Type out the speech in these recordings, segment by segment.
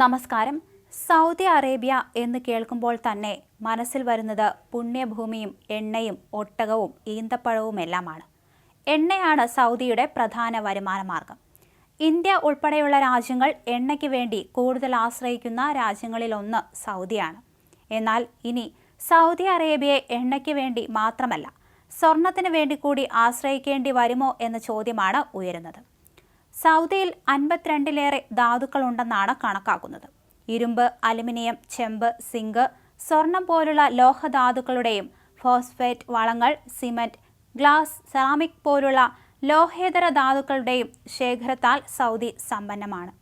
നമസ്കാരം. Saudi Arabia എന്ന് കേൾക്കുമ്പോൾ തന്നെ മനസ്സിൽ വരുന്നത് പുണ്യഭൂമിയും എണ്ണയും ഒട്ടകവും ഈന്തപ്പഴവുമെല്ലാമാണ് എണ്ണയാണ് സൗദിയുടെ പ്രധാന വരുമാന മാർഗം. ഇന്ത്യ ഉൾപ്പെടെയുള്ള രാജ്യങ്ങൾ എണ്ണയ്ക്ക് വേണ്ടി കൂടുതൽ ആശ്രയിക്കുന്ന രാജ്യങ്ങളിലൊന്ന് സൗദിയാണ്. എന്നാൽ ഇനി സൗദി അറേബ്യയെ എണ്ണയ്ക്ക് വേണ്ടി മാത്രമല്ല സ്വർണത്തിന് വേണ്ടി കൂടി ആശ്രയിക്കേണ്ടി വരുമോ എന്ന ചോദ്യമാണ് ഉയരുന്നത്. സൗദിയിൽ അൻപത്തിരണ്ടിലേറെ ധാതുക്കളുണ്ടെന്നാണ് കണക്കാക്കുന്നത്. ഇരുമ്പ് അലുമിനിയം ചെമ്പ് സിങ്ക് സ്വർണം പോലുള്ള ലോഹധാതുക്കളുടെയും ഫോസ്ഫേറ്റ് വളങ്ങൾ സിമന്റ് ഗ്ലാസ് സെറാമിക് പോലുള്ള ലോഹേതര ധാതുക്കളുടെയും ശേഖരത്താൽ സൗദി സമ്പന്നമാണ്.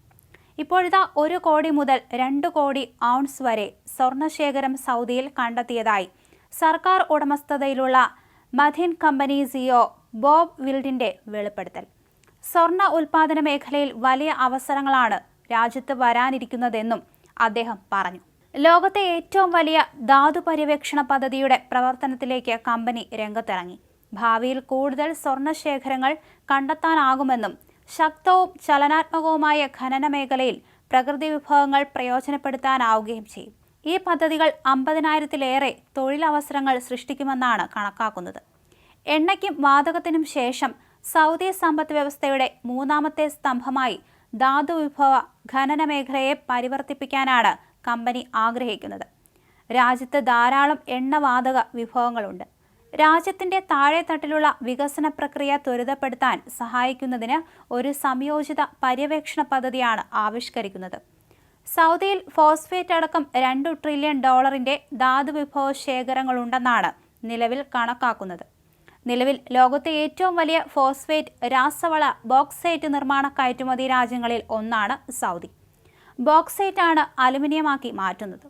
ഇപ്പോഴത്തെ ഒരു കോടി മുതൽ രണ്ട് കോടി ഔൺസ് വരെ സ്വർണശേഖരം സൗദിയിൽ കണ്ടെത്തിയതായി സർക്കാർ ഉടമസ്ഥതയിലുള്ള മഥിൻ കമ്പനി സിഒ ബോബ് വിൽഡിന്റെ വെളിപ്പെടുത്തൽ. സ്വർണ ഉൽപാദന മേഖലയിൽ വലിയ അവസരങ്ങളാണ് രാജ്യത്ത് വരാനിരിക്കുന്നതെന്നും അദ്ദേഹം പറഞ്ഞു. ലോകത്തെ ഏറ്റവും വലിയ ധാതു പര്യവേക്ഷണ പദ്ധതിയുടെ പ്രവർത്തനത്തിലേക്ക് കമ്പനി രംഗത്തിറങ്ങി. ഭാവിയിൽ കൂടുതൽ സ്വർണ ശേഖരങ്ങൾ കണ്ടെത്താനാകുമെന്നും ശക്തവും ചലനാത്മകവുമായ ഖനന മേഖലയിൽ പ്രകൃതി വിഭവങ്ങൾ പ്രയോജനപ്പെടുത്താനാവുകയും ചെയ്യും. ഈ പദ്ധതികൾ അമ്പതിനായിരത്തിലേറെ തൊഴിലവസരങ്ങൾ സൃഷ്ടിക്കുമെന്നാണ് കണക്കാക്കുന്നത്. എണ്ണയ്ക്കും വാതകത്തിനും ശേഷം സൗദി സമ്പദ് വ്യവസ്ഥയുടെ മൂന്നാമത്തെ സ്തംഭമായി ധാതു വിഭവ ഖനന മേഖലയെ പരിവർത്തിപ്പിക്കാനാണ് കമ്പനി ആഗ്രഹിക്കുന്നത്. രാജ്യത്ത് ധാരാളം എണ്ണവാതക വിഭവങ്ങളുണ്ട്. രാജ്യത്തിന്റെ താഴെത്തട്ടിലുള്ള വികസന പ്രക്രിയ ത്വരിതപ്പെടുത്താൻ സഹായിക്കുന്നതിന് ഒരു സംയോജിത പര്യവേക്ഷണ പദ്ധതിയാണ് ആവിഷ്കരിക്കുന്നത്. സൗദിയിൽ ഫോസ്ഫേറ്റ് അടക്കം രണ്ടു ട്രില്യൺ ഡോളറിന്റെ ധാതു വിഭവ ശേഖരങ്ങളുണ്ടെന്നാണ് നിലവിൽ കണക്കാക്കുന്നത്. നിലവിൽ ലോകത്തെ ഏറ്റവും വലിയ ഫോസ്ഫേറ്റ് രാസവള ബോക്സൈറ്റ് നിർമ്മാണ കയറ്റുമതി രാജ്യങ്ങളിൽ ഒന്നാണ് സൗദി. ബോക്സൈറ്റ് ആണ് അലുമിനിയമാക്കി മാറ്റുന്നത്.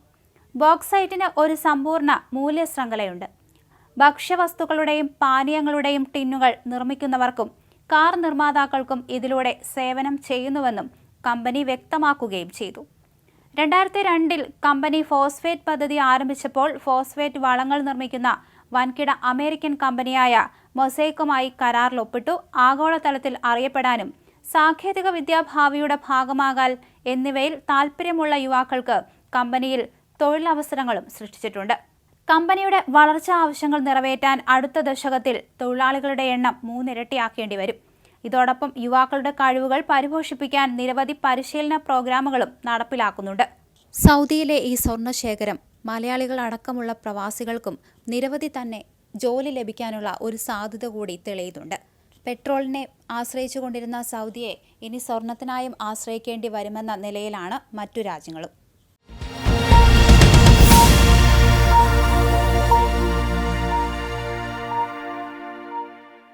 ബോക്സൈറ്റിന് ഒരു സമ്പൂർണ മൂല്യ മൂല്യശൃംഖലയുണ്ട്. ഭക്ഷ്യവസ്തുക്കളുടെയും പാനീയങ്ങളുടെയും ടിന്നുകൾ നിർമ്മിക്കുന്നവർക്കും കാർ നിർമ്മാതാക്കൾക്കും ഇതിലൂടെ സേവനം ചെയ്യുന്നുവെന്നും കമ്പനി വ്യക്തമാക്കുകയും ചെയ്തു. രണ്ടായിരത്തി രണ്ടിൽ കമ്പനി ഫോസ്ഫേറ്റ് പദ്ധതി ആരംഭിച്ചപ്പോൾ ഫോസ്ഫേറ്റ് വളങ്ങൾ നിർമ്മിക്കുന്ന വൻകിട അമേരിക്കൻ കമ്പനിയായ മൊസൈക്കുമായി കരാറിൽ ഒപ്പിട്ടു ആഗോളതലത്തിൽ അറിയപ്പെടാനും സാങ്കേതിക വിദ്യാഭാവിയുടെ ഭാഗമാകാൻ എന്നിവയിൽ താൽപ്പര്യമുള്ള യുവാക്കൾക്ക് കമ്പനിയിൽ തൊഴിലവസരങ്ങളും സൃഷ്ടിച്ചിട്ടുണ്ട്. കമ്പനിയുടെ വളർച്ചാ ആവശ്യങ്ങൾ നിറവേറ്റാൻ അടുത്ത ദശകത്തിൽ തൊഴിലാളികളുടെ എണ്ണം മൂന്നിരട്ടിയാക്കേണ്ടി വരും. ഇതോടൊപ്പം യുവാക്കളുടെ കഴിവുകൾ പരിപോഷിപ്പിക്കാൻ നിരവധി പരിശീലന പ്രോഗ്രാമുകളും നടപ്പിലാക്കുന്നുണ്ട്. സൗദിയിലെ ഈ സ്വർണശേഖരം മലയാളികൾ അടക്കമുള്ള പ്രവാസികൾക്കും നിരവധി തന്നെ ജോലി ലഭിക്കാനുള്ള ഒരു സാധ്യത കൂടി തെളിയുന്നുണ്ട്. പെട്രോളിനെ ആശ്രയിച്ചു കൊണ്ടിരുന്ന സൗദിയെ ഇനി സ്വർണത്തിനായും ആശ്രയിക്കേണ്ടി വരുമെന്ന നിലയിലാണ് മറ്റു രാജ്യങ്ങളും.